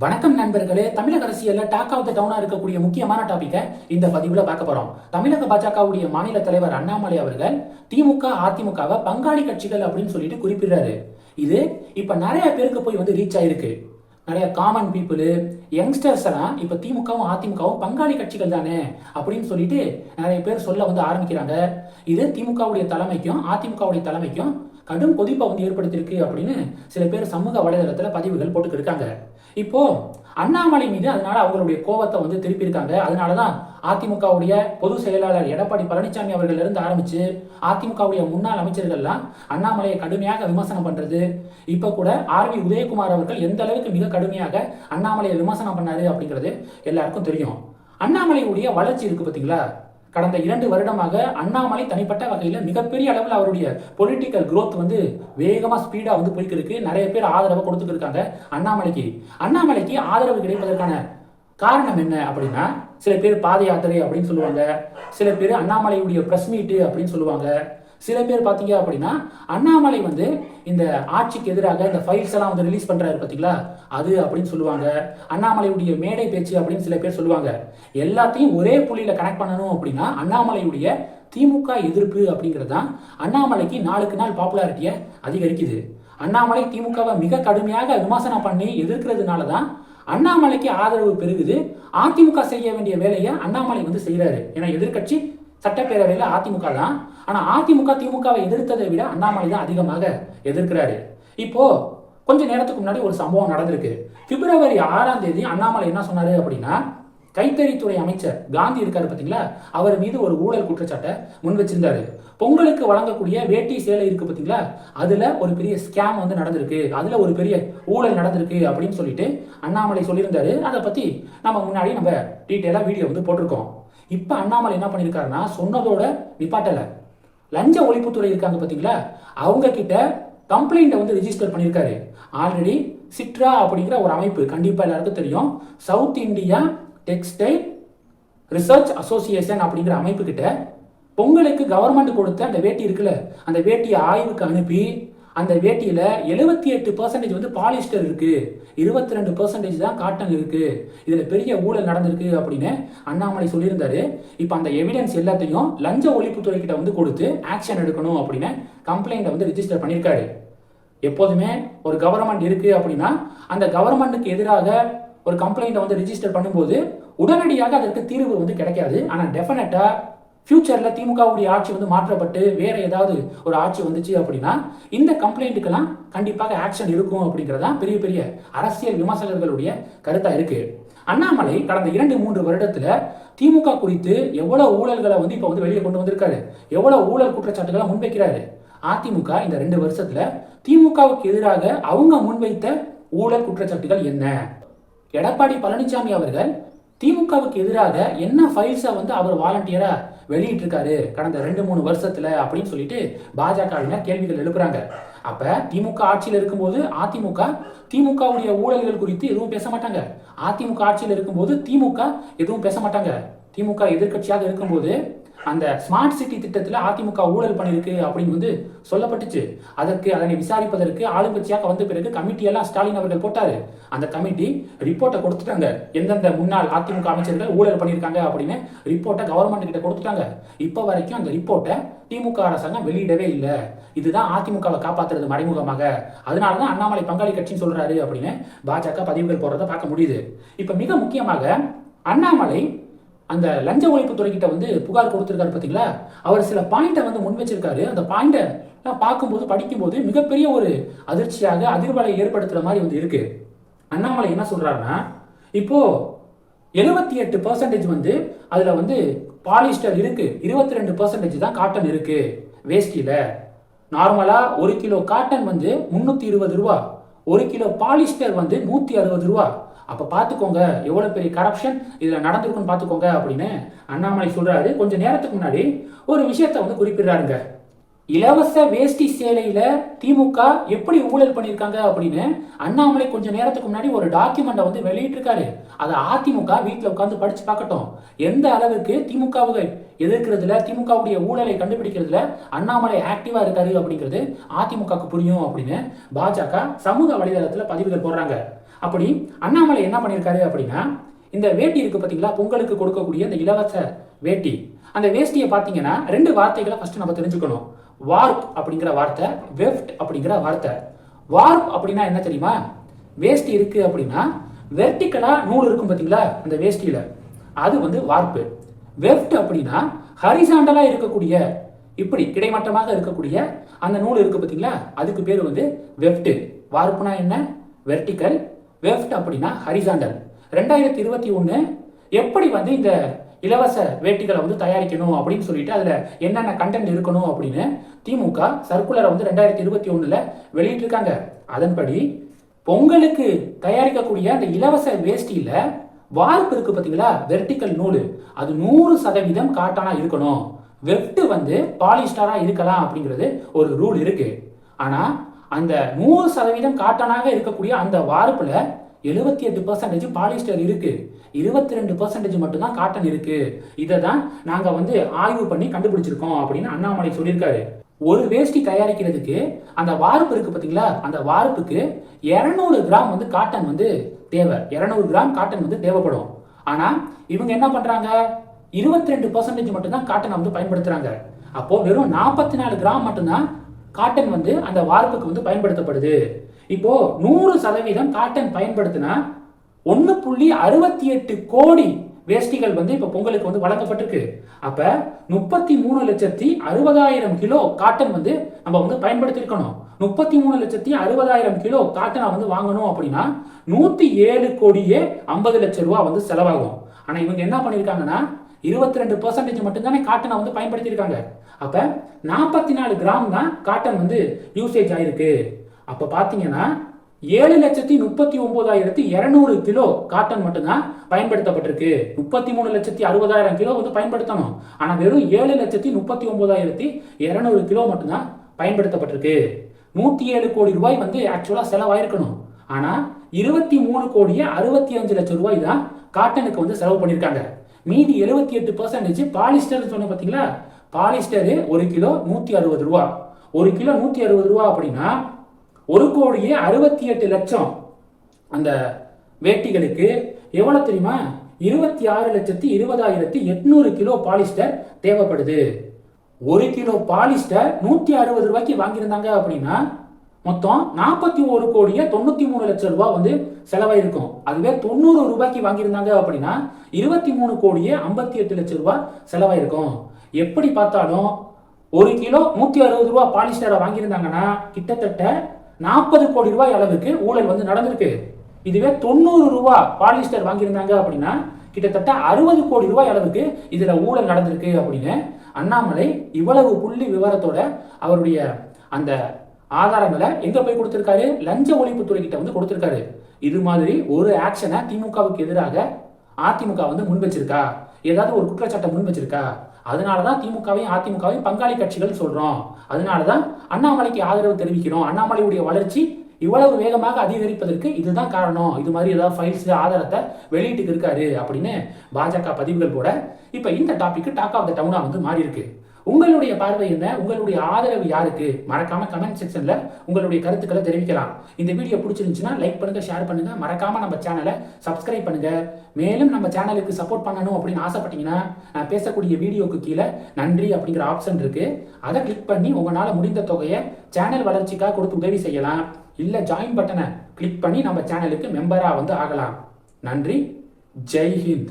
வணக்கம் நண்பர்களே தமிழக அரசியல்ல டாக் ஆஃப் த டவுனா இருக்கக்கூடிய முக்கியமான டாபிக்கை இந்த பதிவுல பார்க்க போறோம். தமிழக பாஜகவுடைய மாநில தலைவர் அண்ணாமலை அவர்கள் திமுக அதிமுகவை பங்காளி கட்சிகள் அப்படின்னு சொல்லிட்டு குறிப்பிடுறாரு. இது இப்ப நிறைய பேருக்கு போய் வந்து ரீச் ஆயிருக்கு. நிறைய காமன் பீப்புள் யங்ஸ்டர்ஸ் எல்லாம் இப்ப திமுகவும் அதிமுகவும் பங்காளி கட்சிகள் தானே அப்படின்னு சொல்லிட்டு நிறைய பேர் சொல்ல வந்து ஆரம்பிக்கிறாங்க. இது திமுகவுடைய தலைமைக்கும் அதிமுகவுடைய தலைமைக்கும் கடும் கொதிப்பை வந்து ஏற்படுத்தியிருக்கு அப்படின்னு சில பேர் சமூக வலைதளத்தில் பதிவுகள் போட்டுக்கிருக்காங்க. இருக்காங்க இப்போ அண்ணாமலை மீது அதனால அவங்களுடைய கோவத்தை வந்து திருப்பியிருக்காங்க. அதனால தான் அதிமுகவுடைய பொதுச் செயலாளர் எடப்பாடி பழனிசாமி அவர்கள் இருந்து ஆரம்பிச்சு அதிமுகவுடைய முன்னாள் அமைச்சர்கள்லாம் அண்ணாமலையை கடுமையாக விமர்சனம் பண்றது. இப்போ கூட ஆர் வி உதயகுமார் அவர்கள் எந்த அளவுக்கு மிக கடுமையாக அண்ணாமலையை விமர்சனம் பண்ணாரு அப்படிங்கிறது எல்லாருக்கும் தெரியும். அண்ணாமலையுடைய வளர்ச்சி இருக்கு பார்த்தீங்களா கடந்த இரண்டு வருடமாக அண்ணாமலை தனிப்பட்ட வகையில் மிகப்பெரிய அளவில் அவருடைய பொலிட்டிக்கல் குரோத் வந்து வேகமாக ஸ்பீடாக வந்து போய்க்கிறதுக்கு நிறைய பேர் ஆதரவு கொடுத்துட்டு இருக்காங்க அண்ணாமலைக்கு. அண்ணாமலைக்கு ஆதரவு கிடைப்பதற்கான காரணம் என்ன அப்படின்னா சில பேர் பாத யாத்திரை அப்படின்னு சொல்லுவாங்க. சில பேர் அண்ணாமலையுடைய பிரஸ் மீட்டு அப்படின்னு சொல்லுவாங்க. சில பேர் பார்த்தீங்க அப்படின்னா அண்ணாமலை வந்து இந்த ஆட்சிக்கு எதிராக இந்த ஃபைல்ஸ் எல்லாம் வந்து ரிலீஸ் பண்ணுறாரு பார்த்தீங்களா? அது அப்படின்னு சொல்லுவாங்க. அண்ணாமலையுடைய மேடை பேச்சு அப்படின்னு சில பேர் சொல்லுவாங்க. எல்லாத்தையும் ஒரே புள்ளியில் கனெக்ட் பண்ணணும் அப்படின்னா அண்ணாமலையுடைய திமுக எதிர்ப்பு அப்படிங்கிறது தான் அண்ணாமலைக்கு நாளுக்கு நாள் பாப்புலாரிட்டியை அதிகரிக்குது. அண்ணாமலை திமுகவை மிக கடுமையாக விமர்சனம் பண்ணி எதிர்க்கிறதுனால தான் அண்ணாமலைக்கு ஆதரவு பெருகுது. அதிமுக செய்ய வேண்டிய வேலையை அண்ணாமலை வந்து செய்கிறாரு ஏன்னா எதிர்க்கட்சி சட்டப்பேரவையில் அதிமுக தான். ஆனால் அதிமுக திமுகவை எதிர்த்ததை விட அண்ணாமலை தான் அதிகமாக எதிர்க்கிறாரு. இப்போ கொஞ்ச நேரத்துக்கு முன்னாடி ஒரு சம்பவம் நடந்திருக்கு. பிப்ரவரி ஆறாம் தேதி அண்ணாமலை என்ன சொன்னாரு அப்படின்னா கைத்தறித்துறை அமைச்சர் காந்தி இருக்காரு பார்த்தீங்களா அவர் மீது ஒரு ஊழல் குற்றச்சாட்டை முன் வச்சிருந்தாரு. பொங்கலுக்கு வழங்கக்கூடிய வேட்டி சேலை இருக்கு பார்த்தீங்களா அதுல ஒரு பெரிய ஸ்கேம் வந்து நடந்திருக்கு. அதுல ஒரு பெரிய ஊழல் நடந்திருக்கு அப்படின்னு சொல்லிட்டு அண்ணாமலை சொல்லியிருந்தாரு. அதை பத்தி நம்ம முன்னாடி நம்ம டீட்டெயிலாக வீடியோ வந்து போட்டிருக்கோம். இப்போ அண்ணாமலை என்ன பண்ணியிருக்காருன்னா சொன்னதோட நிப்பாட்டலை. லஞ்ச ஒழிப்புத்துறை இருக்காங்க பார்த்தீங்களா அவங்க கிட்ட கம்ப்ளைண்ட்டை வந்து ரிஜிஸ்டர் பண்ணியிருக்காரு ஆல்ரெடி சிட்ரா அப்படிங்கிற ஒரு அமைப்பு கண்டிப்பாக எல்லாருக்கும் தெரியும். South India textile research association அப்படிங்கிற அமைப்பு கிட்ட பொங்கலுக்கு கவர்மெண்ட் கொடுத்த அந்த வேட்டி இருக்குல்ல அந்த வேட்டியை ஆய்வுக்கு அனுப்பி அந்த வேட்டியில் எழுபத்தி எட்டு பர்சன்டேஜ் வந்து பாலிஸ்டர் இருக்குது இருபத்தி ரெண்டு பர்சன்டேஜ் தான் காட்டன் இருக்குது இதில் பெரிய ஊழல் நடந்திருக்கு அப்படின்னு அண்ணாமலை சொல்லியிருந்தாரு. இப்போ அந்த எவிடன்ஸ் எல்லாத்தையும் லஞ்ச ஒழிப்புத்துறை கிட்ட வந்து கொடுத்து ஆக்ஷன் எடுக்கணும் அப்படின்னு கம்ப்ளைண்ட்டை வந்து ரிஜிஸ்டர் பண்ணியிருக்காரு. எப்போதுமே ஒரு கவர்மெண்ட் இருக்குது அப்படின்னா அந்த கவர்மெண்ட்டுக்கு எதிராக ஒரு கம்ப்ளைண்ட்டை வந்து ரிஜிஸ்டர் பண்ணும்போது உடனடியாக அதற்கு தீர்வு வந்து கிடைக்காது. ஆனால் டெஃபினட்டாக ஃப்யூச்சரில் திமுகவுடைய ஆட்சி வந்து மாற்றப்பட்டு வேற ஏதாவது ஒரு ஆட்சி வந்துச்சு அப்படின்னா இந்த கம்ப்ளைண்ட்டுக்கெல்லாம் கண்டிப்பாக ஆக்ஷன் இருக்கும் அப்படிங்கிறதா பெரிய பெரிய அரசியல் விமர்சகர்களுடைய கருத்தாக இருக்கு. அண்ணாமலை கடந்த இரண்டு மூன்று வருடத்தில் திமுக குறித்து எவ்வளோ ஊழல்களை வந்து இப்போ வந்து வெளியே கொண்டு வந்திருக்காரு? எவ்வளோ ஊழல் குற்றச்சாட்டுகளை முன்வைக்கிறாரு? அதிமுக இந்த ரெண்டு வருஷத்தில் திமுகவுக்கு எதிராக அவங்க முன்வைத்த ஊழல் குற்றச்சாட்டுகள் என்ன? எடப்பாடி பழனிசாமி அவர்கள் திமுகவுக்கு எதிராக என்ன ஃபைல்ஸை வந்து அவர் வாலண்டியராக வெளியிட்டு இருக்காரு கடந்த ரெண்டு மூணு வருஷத்துல அப்படின்னு சொல்லிட்டு பாஜகவினர் கேள்விகள் எழுப்புறாங்க. அப்ப திமுக ஆட்சியில் இருக்கும்போது அதிமுக திமுகவுடைய ஊழல்கள் குறித்து எதுவும் பேச மாட்டாங்க. அதிமுக ஆட்சியில் இருக்கும்போது திமுக எதுவும் பேச மாட்டாங்க. திமுக எதிர்க்கட்சியாக இருக்கும்போது அந்த ஸ்மார்ட் சிட்டி திட்டத்தில் அதிமுக ஊழல் பண்ணியிருக்கு அப்படின்னு வந்து சொல்லப்பட்டுச்சு. அதற்கு அதனை விசாரிப்பதற்கு ஆளுங்கட்சியாக வந்த பிறகு கமிட்டியெல்லாம் ஸ்டாலின் அவர்கள் போட்டாரு. அந்த கமிட்டி ரிப்போர்ட்டை கொடுத்துட்டாங்க. எந்தெந்த முன்னாள் அதிமுக அமைச்சர்கள் ஊழல் பண்ணியிருக்காங்க அப்படின்னு ரிப்போர்ட்டை கவர்மெண்ட் கிட்ட கொடுத்துட்டாங்க. இப்போ வரைக்கும் அந்த ரிப்போர்ட்டை திமுக அரசாங்கம் வெளியிடவே இல்லை. இதுதான் அதிமுகவை காப்பாத்துறது மறைமுகமாக. அதனால தான் அண்ணாமலை பங்காளி கட்சின்னு சொல்றாரு அப்படின்னு பாஜக பதிவுகள் போடுறத பார்க்க முடியுது. இப்போ மிக முக்கியமாக அண்ணாமலை அந்த லஞ்ச ஒழிப்பு துறைக்கிட்ட வந்து புகார் கொடுத்துருக்காரு பார்த்தீங்களா? அவர் சில பாயிண்ட்டை வந்து முன் வச்சிருக்காரு. அந்த பாயிண்ட்டை பார்க்கும்போது படிக்கும்போது மிகப்பெரிய ஒரு அதிர்ச்சியாக அதிர்வலை ஏற்படுத்துகிற மாதிரி வந்து இருக்கு. அண்ணாமலை என்ன சொல்கிறாருன்னா இப்போ எழுபத்தி எட்டு பர்சன்டேஜ் வந்து அதில் வந்து பாலிஸ்டர் இருக்கு. இருபத்தி ரெண்டு பர்சன்டேஜ் தான் காட்டன் இருக்கு. வேஷ்டியில் நார்மலாக ஒரு கிலோ காட்டன் வந்து முந்நூற்றி இருபது ரூபா. ஒரு கிலோ பாலிஸ்டர் வந்து நூற்றி அறுபது ரூபா. அப்போ பார்த்துக்கோங்க எவ்வளோ பெரிய கரப்ஷன் இதில் நடந்திருக்குன்னு பார்த்துக்கோங்க அப்படின்னு அண்ணாமலை சொல்கிறாரு கொஞ்சம் நேரத்துக்கு முன்னாடி ஒரு விஷயத்த வந்து குறிப்பிடுறாருங்க. இலவச வேஷ்டி சேலையில திமுக எப்படி ஊழல் பண்ணியிருக்காங்க அப்படின்னு அண்ணாமலை கொஞ்சம் நேரத்துக்கு முன்னாடி ஒரு டாக்குமெண்ட்டை வந்து வெளியிட்டிருக்காரு. அதை அதிமுக வீட்டில் உட்காந்து படிச்சு பார்க்கட்டும். எந்த அளவுக்கு திமுகவை எதிர்க்கிறதுல திமுகவுடைய ஊழலை கண்டுபிடிக்கிறதுல அண்ணாமலை ஆக்டிவா இருக்காரு அப்படிங்கிறது அதிமுகவுக்கு புரியும் அப்படின்னு பாஜக சமூக வலைதளத்தில் பதிவுகள் போடுறாங்க. அப்படி அண்ணாமலை என்ன பண்ணியிருக்காரு அப்படின்னா இந்த வேட்டி இருக்கு பார்த்தீங்களா பொங்கலுக்கு கொடுக்கக்கூடிய இந்த இலவச வேட்டி. அந்த வேஷ்டியை பார்த்தீங்கன்னா ரெண்டு வார்த்தைகளை ஃபர்ஸ்ட் நம்ம தெரிஞ்சுக்கணும். வார்ப் அப்படிங்கிற வார்த்தை வெஃப்ட் அப்படிங்கிற வார்த்தை. வார்ப் அப்படின்னா என்ன தெரியுமா? வேஷ்டி இருக்கு அப்படின்னா வெர்டிக்கலா நூல் இருக்கும் பார்த்தீங்களா அந்த வேஷ்டியில. அது வந்து வார்ப்பு வெஃப்ட் அப்படின்னா ஹரிசாண்டலா இருக்கக்கூடிய இப்படி கிடைமட்டமாக இருக்கக்கூடிய அந்த நூல் இருக்கு பார்த்தீங்களா அதுக்கு பேர் வந்து வெஃப்ட் வார்ப்புனா என்ன? வெர்டிக்கல் வெஃப்ட் அப்படின்னா ஹரிசாண்டல். ரெண்டாயிரத்தி இருபத்தி ஒன்று எப்படி வந்து இந்த இலவச வேட்டிகளை வந்து தயாரிக்கணும் அப்படின்னு சொல்லிட்டு அதில் என்னென்ன கண்டென்ட் இருக்கணும் அப்படின்னு திமுக சர்க்குலரை வந்து ரெண்டாயிரத்தி இருபத்தி ஒன்றில் வெளியிட்டிருக்காங்க. அதன்படி பொங்கலுக்கு தயாரிக்கக்கூடிய அந்த இலவச வேஷ்டியில் வார்ப்பு இருக்கு பார்த்தீங்களா வெர்டிக்கல் நூல். அது நூறு சதவீதம் காட்டானா இருக்கணும். வெஃப்ட் வந்து பாலிஸ்டரா இருக்கலாம் அப்படிங்கிறது ஒரு ரூல் இருக்கு. ஆனால் அந்த நூறு சதவீதம் காட்டனாக இருக்கக்கூடிய அந்த வார்ப்பில் எழுபத்தி எட்டு பர்சன்டேஜ் பாலிஸ்டர் இருக்கு. இருபத்தி ரெண்டு பர்சன்டேஜ் மட்டும்தான் காட்டன் இருக்கு. இதை தான் நாங்கள் வந்து ஆய்வு பண்ணி கண்டுபிடிச்சிருக்கோம் அப்படின்னு அண்ணாமலை சொல்லியிருக்காரு. ஒரு வேஷ்டி தயாரிக்கிறதுக்கு அந்த வார்ப்பு இருக்கு பார்த்தீங்களா அந்த வார்ப்புக்கு 200 கிராம் வந்து காட்டன் வந்து தேவை. 200 கிராம் காட்டன் வந்து தேவைப்படும். ஆனால் இவங்க என்ன பண்றாங்க? இருபத்தி ரெண்டு பர்சன்டேஜ் மட்டும்தான் காட்டனை வந்து பயன்படுத்துறாங்க. அப்போ வெறும் நாற்பத்தி நாலு கிராம் மட்டும்தான் காட்டன் வந்து அந்த வார்ப்புக்கு வந்து பயன்படுத்தப்படுது. இப்போ நூறு சதவீதம் காட்டன் பயன்படுத்தினா ஒன்று புள்ளி அறுபத்தி எட்டு கோடி வேஷ்டிகள் வந்து இப்போ பொங்கலுக்கு வந்து வழங்கப்பட்டிருக்கு. அப்போ முப்பத்தி மூணு லட்சத்தி அறுபதாயிரம் கிலோ காட்டன் வந்து நம்ம வந்து பயன்படுத்தியிருக்கணும். முப்பத்தி மூணு லட்சத்தி அறுபதாயிரம் கிலோ காட்டனை வந்து வாங்கணும் அப்படின்னா நூற்றி ஏழு கோடியே ஐம்பது லட்சம் ரூபா வந்து செலவாகும். ஆனால் இவங்க என்ன பண்ணியிருக்காங்கன்னா இருபத்தி ரெண்டு பர்சன்டேஜ் மட்டும்தானே காட்டனை வந்து பயன்படுத்தியிருக்காங்க. அப்போ நாற்பத்தி நாலு கிராம் தான் காட்டன் வந்து யூசேஜ் ஆயிருக்கு. அப்போ பார்த்தீங்கன்னா ஏழு லட்சத்தி முப்பத்தி ஒன்பதாயிரத்தி இரநூறு கிலோ காட்டன் மட்டும்தான் பயன்படுத்தப்பட்டிருக்கு. முப்பத்தி மூணு லட்சத்தி அறுபதாயிரம் கிலோ வந்து பயன்படுத்தணும். ஆனால் வெறும் ஏழு லட்சத்தி முப்பத்தி ஒன்பதாயிரத்தி இரநூறு கிலோ மட்டும்தான் பயன்படுத்தப்பட்டிருக்கு. நூற்றி ஏழு கோடி ரூபாய் வந்து ஆக்சுவலாக செலவாயிருக்கணும். ஆனால் இருபத்தி மூணு கோடியே அறுபத்தி அஞ்சு லட்சம் ரூபாய் தான் காட்டனுக்கு வந்து செலவு பண்ணியிருக்காங்க. மீதி எழுபத்தி எட்டு பர்சன்டேஜ் பாலிஸ்டர்னு சொன்ன பார்த்தீங்களா பாலிஸ்டரு ஒரு கிலோ நூற்றி அறுபது ரூபா. ஒரு கிலோ நூற்றி அறுபது ரூபா அப்படின்னா ஒரு கோடியே அறுபத்தி எட்டு லட்சம் அந்த வேட்டிகளுக்கு எவ்வளோ தெரியுமா? இருபத்தி ஆறு லட்சத்தி இருபதாயிரத்தி எட்நூறு கிலோ பாலிஸ்டர் தேவைப்படுது. ஒரு கிலோ பாலிஸ்டர் நூற்றி அறுபது ரூபாய்க்கு வாங்கியிருந்தாங்க அப்படின்னா மொத்தம் நாற்பத்தி ஒரு கோடியே தொண்ணூத்தி மூணு லட்சம் ரூபா வந்து செலவாயிருக்கும். அதுவே தொண்ணூறு ரூபாய்க்கு வாங்கியிருந்தாங்க அப்படின்னா இருபத்தி மூணு கோடியே ஐம்பத்தி எட்டு லட்சம் ரூபாய் செலவாயிருக்கும். எப்படி பார்த்தாலும் ஒரு கிலோ நூத்தி அறுபது ரூபாய் பாலிஸ்டரை வாங்கியிருந்தாங்கன்னா கிட்டத்தட்ட நாற்பது கோடி ரூபாய் அளவுக்கு ஊழல் வந்து நடந்திருக்கு. இதுவே தொண்ணூறு ரூபா பாலிஸ்டர் வாங்கியிருந்தாங்க அப்படின்னா கிட்டத்தட்ட அறுபது கோடி ரூபாய் அளவுக்கு இதுல ஊழல் நடந்திருக்கு அப்படின்னு அண்ணாமலை இவ்வளவு புள்ளி விவரத்தோட அவருடைய அந்த ஆதாரங்களை எங்க போய் கொடுத்திருக்காரு? லஞ்ச ஒழிப்புத்துறை கிட்ட வந்து கொடுத்திருக்காரு. இது மாதிரி ஒரு ஆக்ஷனை திமுகவுக்கு எதிராக அதிமுக வந்து முன் வச்சிருக்கா? ஏதாவது ஒரு குற்றச்சாட்டை முன் வச்சிருக்கா? அதனாலதான் திமுகவையும் அதிமுகவையும் பங்காளி கட்சிகள் சொல்றோம். அதனாலதான் அண்ணாமலைக்கு ஆதரவு தெரிவிக்கிறோம். அண்ணாமலையுடைய வளர்ச்சி இவ்வளவு வேகமாக அதிகரிப்பதற்கு இதுதான் காரணம். இது மாதிரி ஏதாவது ஃபைல்ஸ் ஆதாரத்தை வெளியிட்டு இருக்காரு அப்படின்னு பாஜக பதிவுகள் போட இப்ப இந்த டாபிக் டாக் ஆஃப் த டவுனா வந்து மாறி இருக்கு உங்களுடைய பார்வை என்ன? உங்களுடைய ஆதரவு யாருக்கு? மறக்காம கமெண்ட் செக்ஷன்ல உங்களுடைய கருத்துக்களை தெரிவிக்கலாம். இந்த வீடியோ பிடிச்சிருந்துச்சுன்னா லைக் பண்ணுங்க ஷேர் பண்ணுங்க. மறக்காம நம்ம சேனலை சப்ஸ்கிரைப் பண்ணுங்க. மேலும் நம்ம சேனலுக்கு சப்போர்ட் பண்ணணும் அப்படின்னு ஆசைப்பட்டீங்கன்னா நான் பேசக்கூடிய வீடியோக்கு கீழே நன்றி அப்படிங்கிற ஆப்ஷன் இருக்கு. அதை கிளிக் பண்ணி உங்களால முடிந்த தொகையை சேனல் வளர்ச்சிக்காக கொடுத்து உதவி செய்யலாம். இல்ல ஜாயின் பட்டனை கிளிக் பண்ணி நம்ம சேனலுக்கு மெம்பரா வந்து ஆகலாம். நன்றி. ஜெய் ஹிந்த்.